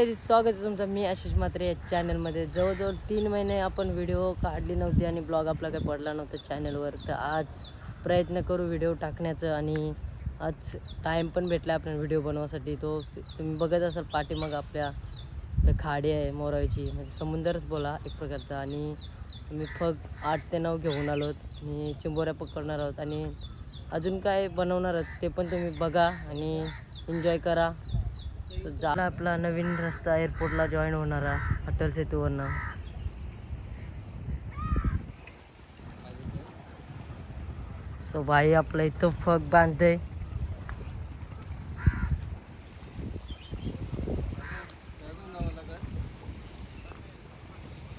तरी स्वागत आहे तुमचं मी आशिष म्हात्रे या चॅनलमध्ये जवळजवळ तीन महिने आपण व्हिडिओ काढली नव्हती आणि ब्लॉग आपला काही पडला नव्हता चॅनलवर तर आज प्रयत्न करू व्हिडिओ टाकण्याचं आणि आज टाईम पण भेटला आपण व्हिडिओ बनवासाठी. तो तुम्ही बघत असाल पाठी मग आपल्या खाडी आहे मोरायची म्हणजे समुद्रच बोला एक प्रकारचा. आणि मी फग आठ ते नऊ घेऊन आलो. मी चिंबोऱ्या पकडणार आहोत. आणि अजून काय बनवणार आहोत ते पण तुम्ही बघा आणि एन्जॉय करा. सो झाला आपला नवीन रस्ता एअरपोर्टला जॉईन होणारा अटल सेतूवरनं. सो भाई आपलं इथं फग बांधते.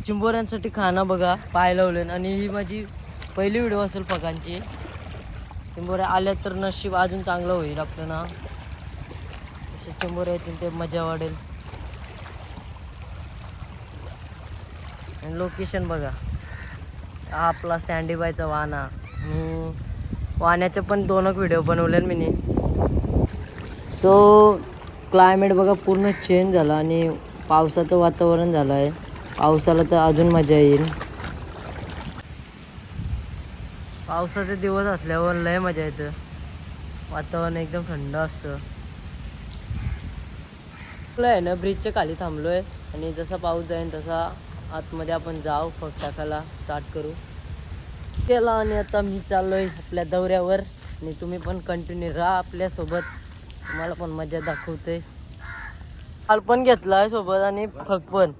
चिंबोऱ्यांसाठी खाना बघा पाय लावले आणि ही माझी पहिली व्हिडिओ असेल फगांची. चिंबोऱ्या आल्या तर नशीब अजून चांगलं होईल आपलं ना. असे येतील ते मजा वाढेल. आणि लोकेशन बघा. हा आपला सँडीबाईचा वाना. मी वाण्याचे पण दोनच व्हिडिओ बनवले मी सो क्लायमेट बघा पूर्ण चेंज झाला आणि पावसाचं वातावरण झालं आहे पावसाला तर अजून मजा येईल. पावसाचे दिवस असल्यावर लय मजा येतं. वातावरण एकदम थंड असतं. आपलं आहे ना ब्रिजच्या खाली थांबलोय. आणि जसा पाऊस जाईल तसा आतमध्ये आपण जाऊ. फक्त टाकायला स्टार्ट करू. केला आणि आता मी चाललोय आपल्या दौऱ्यावर. आणि तुम्ही पण कंटिन्यू राहा आपल्यासोबत तुम्हाला पण मजा दाखवते. काल पण घेतलाय सोबत आणि फग पण.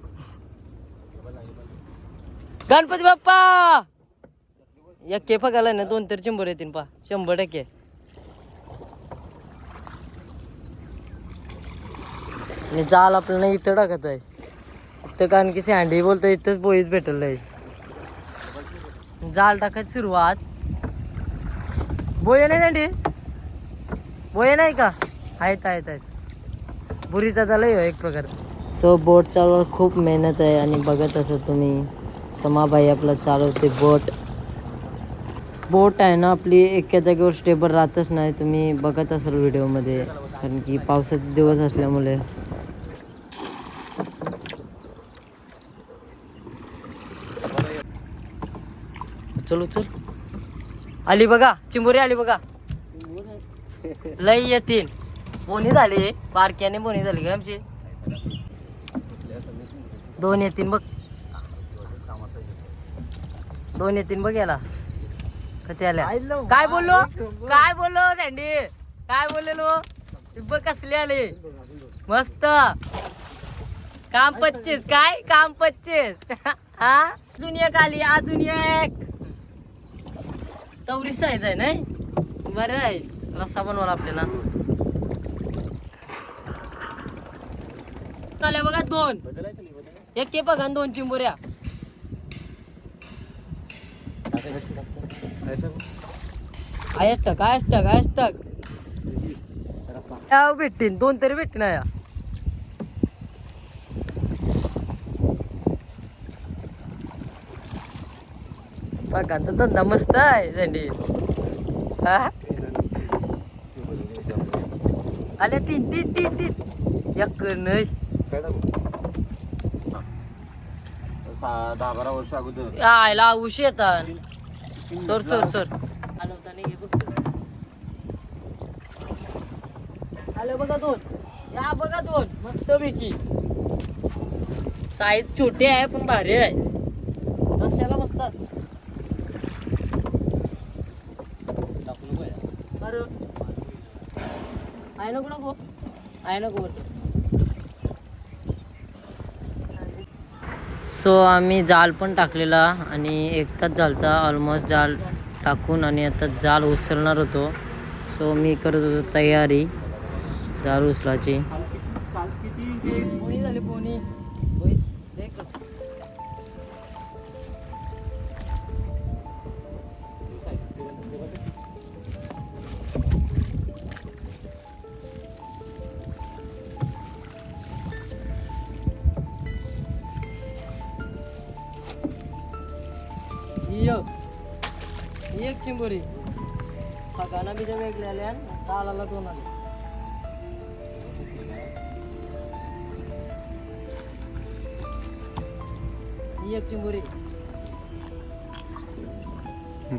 गणपती बाप्पा! या के फगाला ना दोन तर शंभर येतील पा शंभर टक्के. आणि जाल आपल्याला इथं टाकत आहे. इथं कारण की सँडी बोलतो इथंच बोईत भेटलं आहे. जाल टाकत सुरुवात. बोया नाही सँडी बोया नाही का? आहेत आहेत आहेत. बुरीचा झाला एक प्रकार. सो बोट चालवायला खूप मेहनत आहे आणि बघत असं तुम्ही. समाबाई आपला चालवते बोट बोट आहे ना आपली एका जागेवर स्टेबल राहतच नाही. तुम्ही बघत असाल व्हिडिओमध्ये कारण की पावसाचे दिवस असल्यामुळे. चलो चल आली बघा चिंबोरी आली बघा. लई येतील. बोनी झाली बारक्याने बोनी झाली का आमची. दोन येतील बघ. दोन येतील बघ याला. कधी आल्या? काय बोललो? काय बोललो सँडी काय बोललेलो? बघ कसले आले. मस्त. काम पच्चीस काय? काम पच्चीस. हा? अजून एक आली अजून एक. तवरी साईज आहे नाही? बरं आहे. रस्सा बनवला आपल्याला. आल्या बघा दोन. एक के बघा दोन चिंबोऱ्या. अष्टक अष्टक या भेटतील दोन तरी भेटतील या बघांचा धंदा मस्त आहे झेंडी हा? आले तीन तीन तीन तीन. एक नाही दहा बारा वर्ष अगोदर आयला उश येतात. Sir sir sir. आलो होता नाही बघ. आलं बघा दोन. या बघा दोन. मस्त पैकी साईज छोटी आहे पण भारी आहे. आहे नको नको आहे नको बोलतो सो आम्ही जाल पण टाकलेला आणि एक तास झालता ऑलमोस्ट जाल टाकून आणि आता जाल उचलणार होतो. सो मी करत होतो तयारी जाल उचलाची झाली पोनी. एक चिंबोरी. खाना बिजा वेगळ्या तालाला दोन आले. एक चिंबोरी.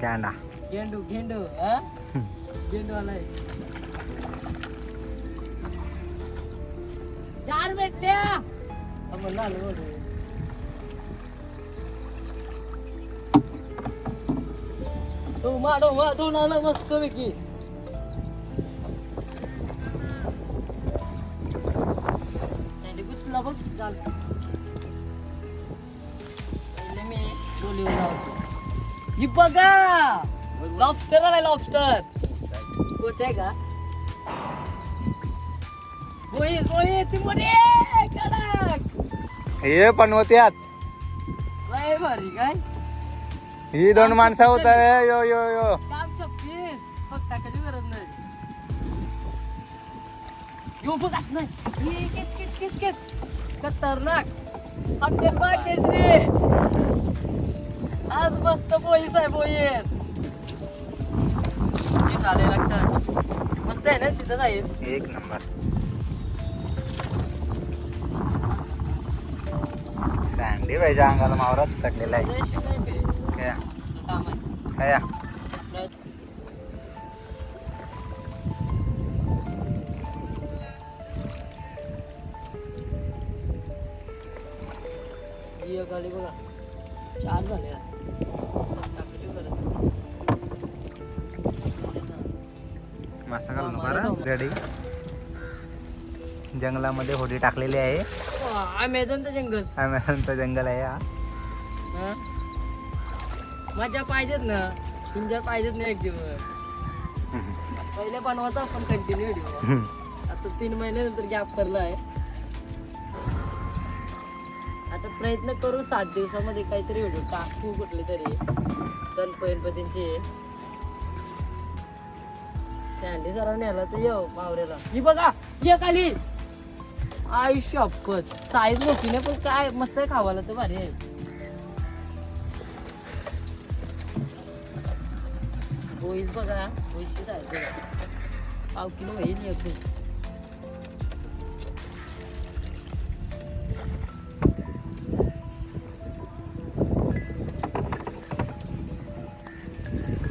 गांडा गेंडू गेंडू हा? गेंडू आलाय. चार भेटल्या आपण लाल डोमा डोमा आलं मस्त पैकी. बघ चाल पहिले मी लावायचो ही बघा! लॉबस्टर आलाय लॉबस्टर कोच आहे का? चिमोरे कडक. हे पण होत्यात. लय भारी काय? ही दोन माणसं होत यो यो यो. काम छप्पीस फक्त टाकायची गरज नाही. यो बघ असं नाही. ही किच किच किच किच खतरनाक. हॉटेल बाय केसरी आज मस्त बोईस आहे बोईस नीट आले लागतात. मस्त आहे ना तिथं जाईल. एक नंबर. सँडी पाहिजे अंगाला मावराच कटलेला आहे. जय ही एक आली बघा चार झाले आता. टाकायची गरज नाही. मासा घालून बरं रेडी जंगलामध्ये होडी टाकलेली आहे अमेझॉनचं जंगल अमेझॉनचं जंगल आहे हा? मजा पाहिजेत ना. पिंजर पाहिजेत ना एक दिवस. पहिले बनवायचा आपण कंटिन्यू व्हिडिओ आता तीन महिन्यानंतर गॅप करलाय आता प्रयत्न करू सात दिवसामध्ये काहीतरी व्हिडिओ टाकू कुठले तरी. तन पैनपतींची सँडी जरा न्याला तर येऊ मावऱ्याला ही बघा ये खाली आयुष्य अपत साईज मोठी नाही पण काय मस्त आहे खावाला तर भारी आहे. बोईस बघा. बोईसची साईज बघा. पाव किलो होईल एक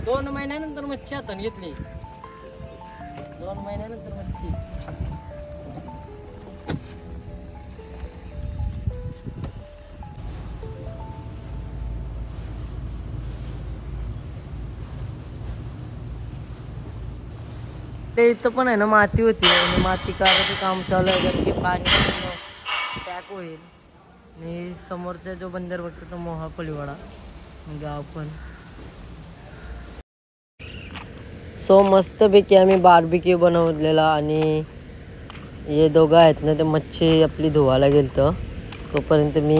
दोन महिन्यानंतर मच्छी हाताने घेतली. दोन महिन्यानंतर मच्छी. ते इथं पण आहे ना माती होती. आणि माती काढायचं काम चालू आहे कारण की पाणी पॅक होईल. आणि समोरचा जो बंदर बघतो तो मोहा पलिवाडा गाव म्हणजे पण सो मस्तपैकी आम्ही बारबिक्यू बनवलेला आणि हे दोघं आहेत ना ते मच्छी आपली धुवायला गेलतं. तोपर्यंत मी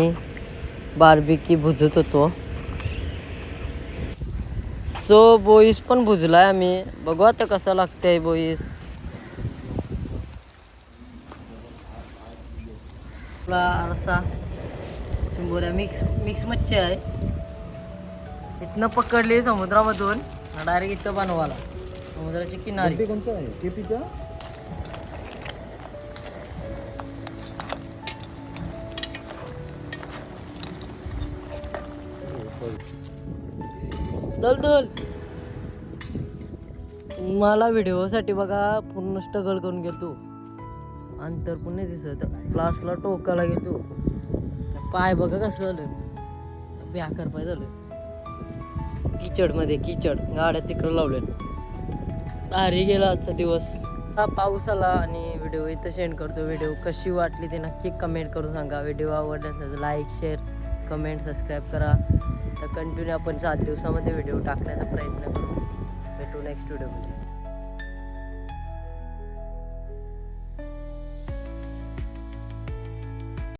बार्बिक्यू भुजत होतो. सो बोईस पण भुजलाय आम्ही. बघू आता कसं लागतंय बोईस. आरसा चिंबोऱ्या मिक्स मिक्स मच्छी आहे. इथनं पकडली समुद्रामधून. डायरेक्ट इथं बनवाला समुद्राची किनारी. आहे? केपीचा? दल दल. मला व्हिडिओसाठी बघा पूर्ण स्ट्रगल करून गेलो अंतर पण नाही दिसत. क्लासला टोकाला गेलो पाय बघा कसं झालं. व्याकर पाय झालं. किचडमध्ये किचड. गाड्या तिकडं लावल्या भारी गेला आजचा दिवस. हा पाऊस आला आणि व्हिडिओ इथं सेंड करतो. व्हिडिओ कशी वाटली ते नक्की कमेंट करून सांगा. व्हिडिओ आवडल्यास लाईक शेअर कमेंट सबस्क्राईब करा. तर कंटिन्यू आपण सात दिवसामध्ये व्हिडिओ टाकण्याचा प्रयत्न करू. to next video.